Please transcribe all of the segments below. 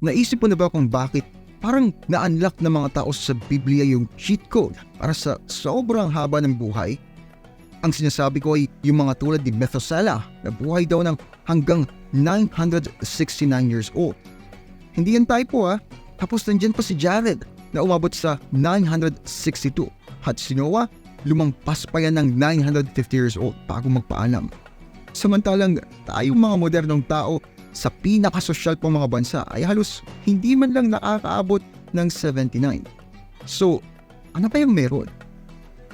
Naisip mo na ba kung bakit parang na-unlock ng mga tao sa Biblia yung cheat code para sa sobrang haba ng buhay? Ang sinasabi ko ay yung mga tulad ni Methuselah na buhay daw ng hanggang 969 years old. Hindi yan typo ha. Tapos nandyan pa si Jared na umabot sa 962. At si Noah, lumampas pa yan ng 950 years old bago magpaalam. Samantalang tayong mga modernong tao sa pinakasosyal pang mga bansa ay halos hindi man lang nakakaabot ng 79. So, ano pa yung meron?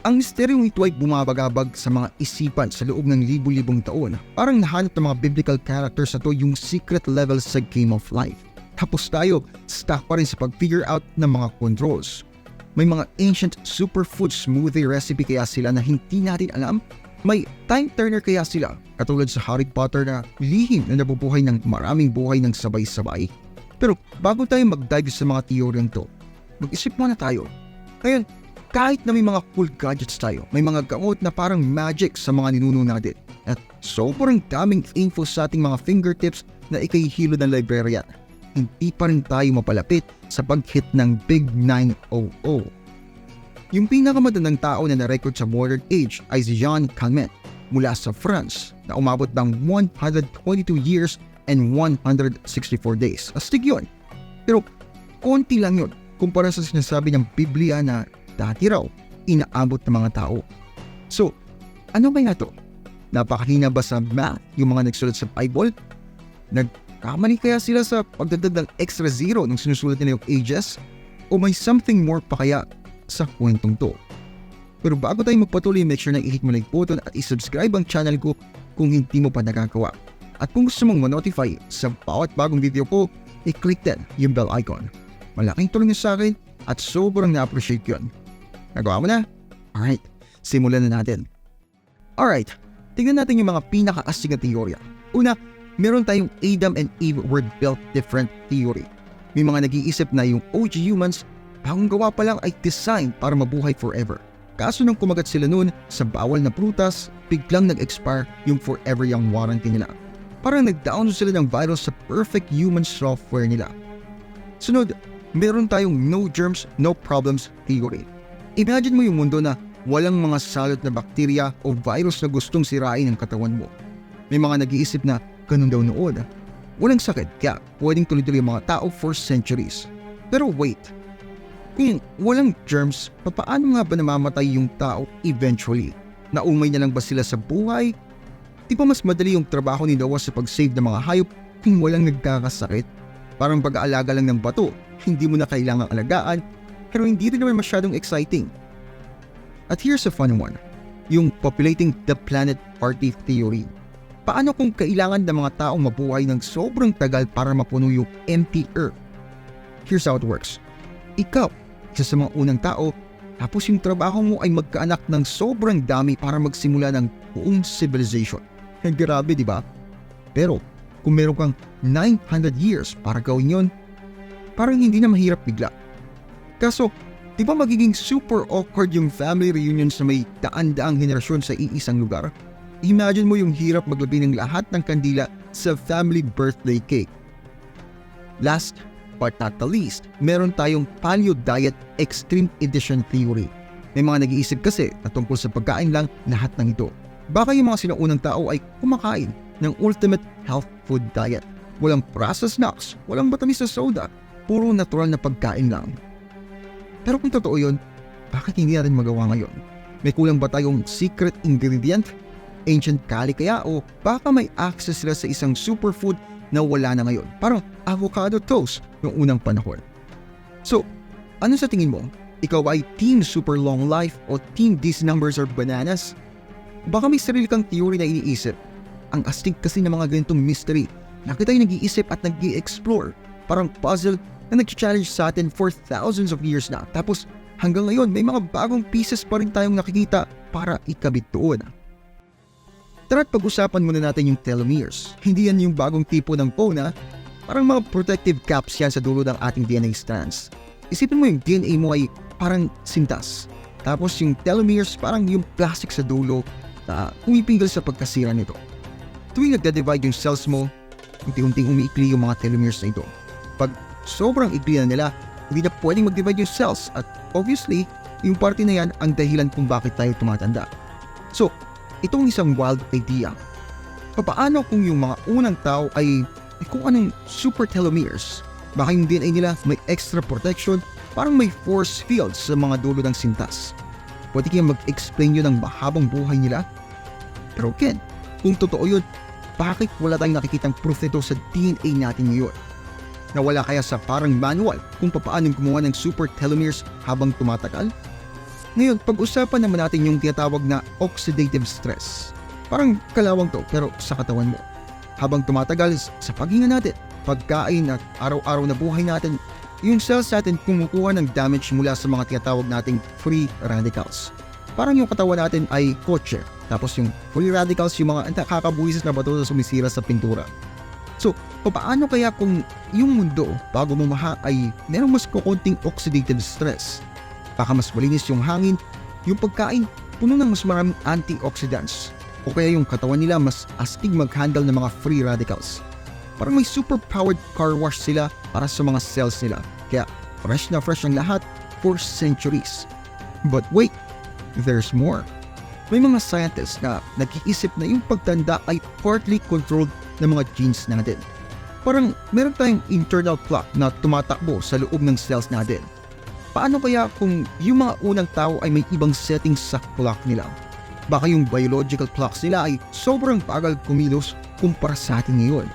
Ang misteryong ito ay bumabagabag sa mga isipan sa loob ng libu-libong taon. Parang nahanap ng mga biblical characters na to yung secret levels sa Game of Life. Tapos tayo, stuck pa rin sa pag-figure out ng mga controls. May mga ancient superfood smoothie recipe kaya sila na hindi natin alam? May time turner kaya sila? Katulad sa Harry Potter na lihim na nabubuhay ng maraming buhay ng sabay-sabay. Pero bago tayo mag-dive sa mga teoryang to, mag-isip muna tayo. Ngayon, kahit na may mga cool gadgets tayo, may mga gamot na parang magic sa mga ninuno natin. At sobrang daming info sa ating mga fingertips na ikahihilo ng librarian. Hindi pa rin tayo mapalapit sa pag-hit ng Big 900. Yung pinakamatandang tao na na-record sa modern age ay si Jean Calment mula sa France na umabot ng 122 years and 164 days. Astig yun. Pero konti lang yun kumpara sa sinasabi ng Biblia na dati raw inaabot ng mga tao. So, ano ba to? Napakahina ba sa math yung mga nagsulat sa Bible? Nagkamali kaya sila sa pagdagdag ng extra zero nung sinusulat nila yung ages? O may something more pa kaya sa kwentong to? Pero bago tayo magpatuloy, make sure na i-hit mo like button at i-subscribe ang channel ko kung hindi mo pa nagagawa. At kung gusto mong ma-notify sa bawat bagong video ko, i-click din yung bell icon. Malaking tulong yun sa akin at sobrang na-appreciate yun. Nagawa mo na? Alright, simulan na natin. Alright, tingnan natin yung mga pinaka-astig na teorya. Una, meron tayong Adam and Eve were built different theory. May mga nag-iisip na yung OG humans, bagong gawa pa lang ay design para mabuhay forever. Kaso nung kumagat sila noon sa bawal na prutas, biglang nag-expire yung forever young warranty nila. Parang nag-down sila ng virus sa perfect human software nila. Sunod, meron tayong no germs, no problems theory. Imagine mo yung mundo na walang mga salot na bakterya o virus na gustong sirain ang katawan mo. May mga nag-iisip na ganun daw noon. Walang sakit kaya pwedeng tuloy-tuloy mga tao for centuries. Pero wait, kung walang germs, papaano nga ba namamatay yung tao eventually? Naumay na lang ba sila sa buhay? Di ba mas madali yung trabaho ni Noah sa pag-save ng mga hayop kung walang nagkakasakit? Parang pag-aalaga lang ng bato, hindi mo na kailangang alagaan, pero hindi rin naman masyadong exciting. At here's a fun one, yung populating the planet party theory. Paano kung kailangan ng mga taong mabuhay ng sobrang tagal para mapuno yung empty earth? Here's how it works. Ikaw, isa sa mga unang tao, tapos yung trabaho mo ay magkaanak ng sobrang dami para magsimula ng buong civilization. Grabe, di ba? Pero, kung meron kang 900 years para gawin yon, parang hindi na mahirap bigla. Kaso, di ba magiging super awkward yung family reunion sa may daan-daang henerasyon sa iisang lugar? Imagine mo yung hirap maglabi ng lahat ng kandila sa family birthday cake. Last but not the least, meron tayong Paleo Diet Extreme Edition Theory. May mga nag-iisip kasi na tungkol sa pagkain lang lahat ng ito. Baka yung mga sinaunang tao ay kumakain ng ultimate health food diet. Walang processed snacks, walang matamis na soda, puro natural na pagkain lang. Pero kung totoo yun, bakit hindi natin magawa ngayon? May kulang ba tayong secret ingredient? Ancient kali kaya o baka may access sila sa isang superfood na wala na ngayon? Parang avocado toast noong unang panahon. So, ano sa tingin mo? Ikaw ay team super long life o team these numbers are bananas? Baka may sarili kang theory na iniisip. Ang astig kasi ng mga ganitong mystery na kita yung nag-iisip at nag explore Parang puzzle na nag-challenge sa atin for thousands of years na. Tapos hanggang ngayon may mga bagong pieces pa rin tayong nakikita para ikabit doon. Tara't pag-usapan muna natin yung telomeres. Hindi yan yung bagong tipo ng phone. Parang mga protective caps yan sa dulo ng ating DNA strands. Isipin mo yung DNA mo ay parang sintas. Tapos yung telomeres parang yung plastic sa dulo na umipinggal sa pagkasira nito. Tuwing nagda-divide yung cells mo, unti-unting umiikli yung mga telomeres na ito. Pag sobrang ikli na nila, hindi na pwedeng mag-divide yung cells at obviously, yung parte na yan ang dahilan kung bakit tayo tumatanda. So, itong isang wild idea. Papaano kung yung mga unang tao ay, ay kung anong super telomeres? Baka yung DNA nila may extra protection, parang may force field sa mga dulo ng sintas. Pwede kayang mag-explain yun ng mahabang buhay nila? Pero again, kung totoo yun, bakit wala tayong nakikitang proof nito sa DNA natin ngayon? Nawala kaya sa parang manual kung paano gumawa ng super telomeres habang tumatagal? Ngayon, pag-usapan naman natin yung tinatawag na oxidative stress. Parang kalawang to pero sa katawan mo. Habang tumatagal sa paghinga natin, pagkain at araw-araw na buhay natin, yung cells natin kumukuha ng damage mula sa mga tinatawag nating free radicals. Parang yung katawan natin ay kotse, tapos yung free radicals yung mga nakakabuhisis na bato na sumisira sa pintura. So, paano kaya kung yung mundo bago mumaha ay merong mas kukunting oxidative stress? Baka mas malinis yung hangin, yung pagkain puno ng mas maraming antioxidants, o kaya yung katawan nila mas astig mag-handle ng mga free radicals. Parang may super-powered car wash sila para sa mga cells nila. Kaya fresh na fresh ang lahat for centuries. But wait, there's more. May mga scientists na nag-iisip na yung pagtanda ay partly controlled ng mga genes natin. Parang meron tayong internal clock na tumatakbo sa loob ng cells natin. Paano kaya kung yung mga unang tao ay may ibang settings sa clock nila? Baka yung biological clocks nila ay sobrang bagal kumilos kumpara sa atin ngayon.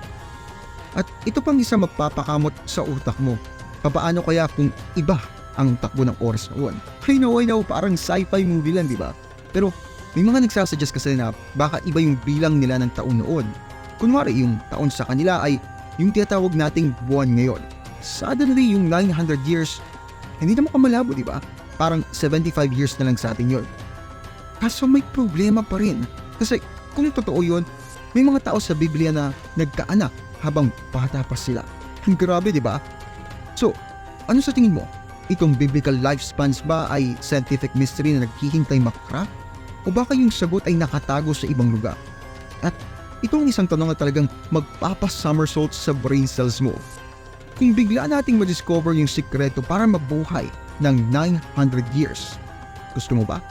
At ito pang isa magpapakamot sa utak mo. Papaano kaya kung iba ang takbo ng oras noon? I know, I know, parang sci-fi movie lang, di ba? Pero may mga nagsasuggest kasi na baka iba yung bilang nila ng taon noon. Kunwari yung taon sa kanila ay yung tinatawag nating buwan ngayon. Suddenly yung 900 years, hindi naman kamalabo, di ba? Parang 75 years na lang sa atin yun. Kaso may problema pa rin. Kasi kung totoo yun, may mga tao sa Biblia na nagkaanak habang bata pa sila. Grabe, di ba? So, ano sa tingin mo? Itong biblical lifespans ba ay scientific mystery na naghihintay makrack? O baka yung sagot ay nakatago sa ibang lugar? At ito ang isang tanong na talagang magpapa-somersault sa brain cells mo. Kung bigla nating ma-discover yung sikreto para mabuhay ng 900 years, gusto mo ba?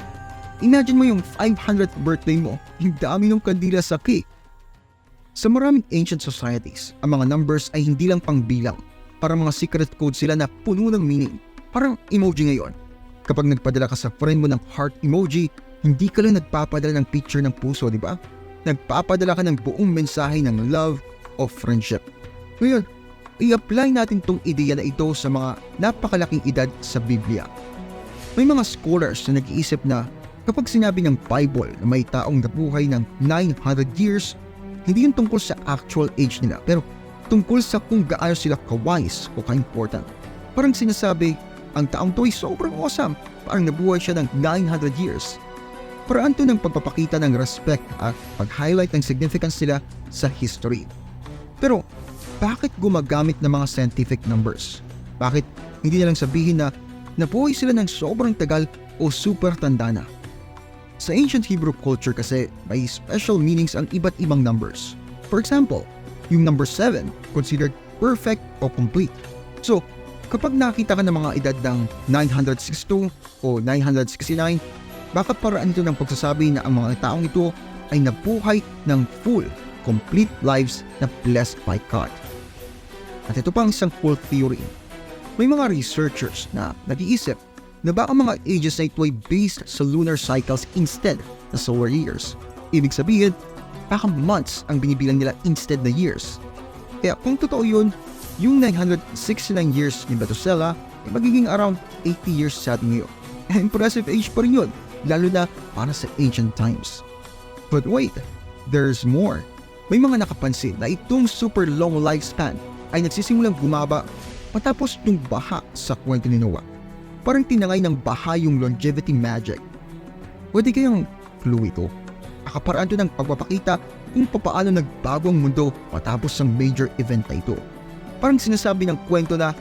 Imagine mo yung 500th birthday mo, yung dami ng kandila sa cake. Sa maraming ancient societies, ang mga numbers ay hindi lang pangbilang. Parang mga secret code sila na puno ng meaning. Parang emoji ngayon. Kapag nagpadala ka sa friend mo ng heart emoji, hindi ka lang nagpapadala ng picture ng puso, di ba? Nagpapadala ka ng buong mensahe ng love o friendship. Ngayon, i-apply natin tong ideya na ito sa mga napakalaking edad sa Biblia. May mga scholars na nag-iisip na kapag sinabi ng Bible na may taong nabuhay ng 900 years, hindi yun tungkol sa actual age nila, pero tungkol sa kung gaano sila kawise o ka-important. Parang sinasabi, ang taong to ay sobrang awesome, parang nabuhay siya ng 900 years. Paraan to ng pagpapakita ng respect at pag-highlight ng significance nila sa history. Pero, bakit gumagamit ng mga scientific numbers? Bakit hindi na lang sabihin na nabuhay sila ng sobrang tagal o super tanda na? Sa ancient Hebrew culture kasi, may special meanings ang iba't ibang numbers. For example, yung number 7 considered perfect o complete. So, kapag nakita ka ng mga edad ng 962 o 969, baka paraan ito ng pagsasabi na ang mga taong ito ay nabuhay ng full, complete lives na blessed by God. At ito pang isang cool theory. May mga researchers na nag-iisip na baka mga ages na ito ay based sa lunar cycles instead na solar years. Ibig sabihin, baka months ang binibilang nila instead na years. Kaya kung totoo yun, yung 969 years ni Methuselah ay magiging around 80 years sa atin ngayon. Impressive age pa rin yun, lalo na para sa ancient times. But wait, there's more. May mga nakapansin na itong super long lifespan ay nagsisimulang gumaba matapos yung baha sa kwento ni Noah parang tinangay ng baha yung longevity magic. Pwede kayang clue ito. Akaparaan to ng pagpapakita kung papaano nagbago ang mundo matapos ng major event na ito. Parang sinasabi ng kwento na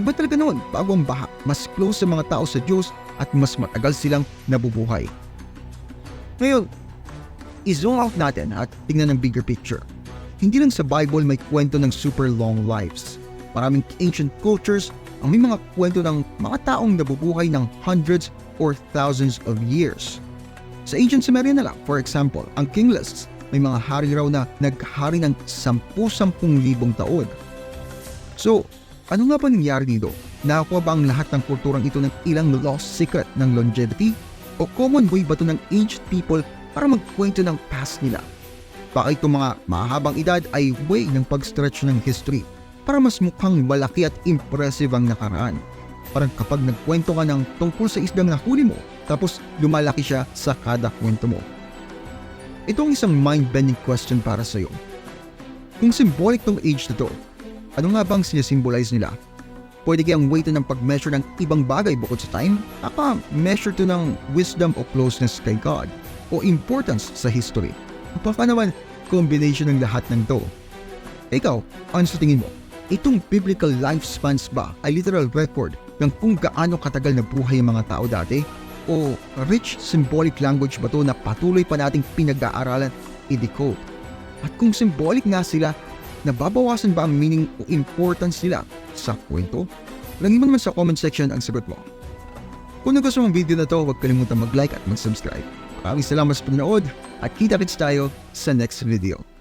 iba talaga noon bago ang baha, mas close sa mga tao sa Diyos at mas matagal silang nabubuhay. Ngayon, i-zoom out natin at tingnan ng bigger picture. Hindi lang sa Bible may kwento ng super long lives. Maraming ancient cultures ang may mga kwento ng mga taong nabubuhay ng hundreds or thousands of years. Sa ancient Sumeria na lang, for example, ang king lists, may mga hari raw na naghari ng 10-10 libong taon. So, ano nga ba nangyari dito? Nakakuha ba ang lahat ng kulturang ito ng ilang lost secret ng longevity? O common way ba ito ng ancient people para magkwento ng past nila? Baka itong mga mahabang edad ay way ng pag-stretch ng history para mas mukhang malaki at impressive ang nakaraan. Parang kapag nagkwento ka ng tungkol sa isdang nahuli mo, tapos lumalaki siya sa kada kwento mo. Ito ang isang mind-bending question para sa iyo. Kung symbolic tong age na to, ano nga bang sinisimbolize nila? Pwede kayang way to ng pag-measure ng ibang bagay bukod sa time? Baka measure to ng wisdom o closeness kay God o importance sa history. Baka naman combination ng lahat ng to. Ikaw, ano sa tingin mo? Itong biblical lifespans ba ay literal record ng kung gaano katagal na buhay ang mga tao dati? O rich symbolic language ba to na patuloy pa nating pinag-aaralan i-decode? At kung symbolic nga sila, nababawasan ba ang meaning o importance nila sa kwento? Langin mo naman sa comment section ang sagot mo. Kung nagustuhan ang video na to, huwag kalimutan mag-like at mag-subscribe. Maraming salamat sa panonood at kita-kits tayo sa next video.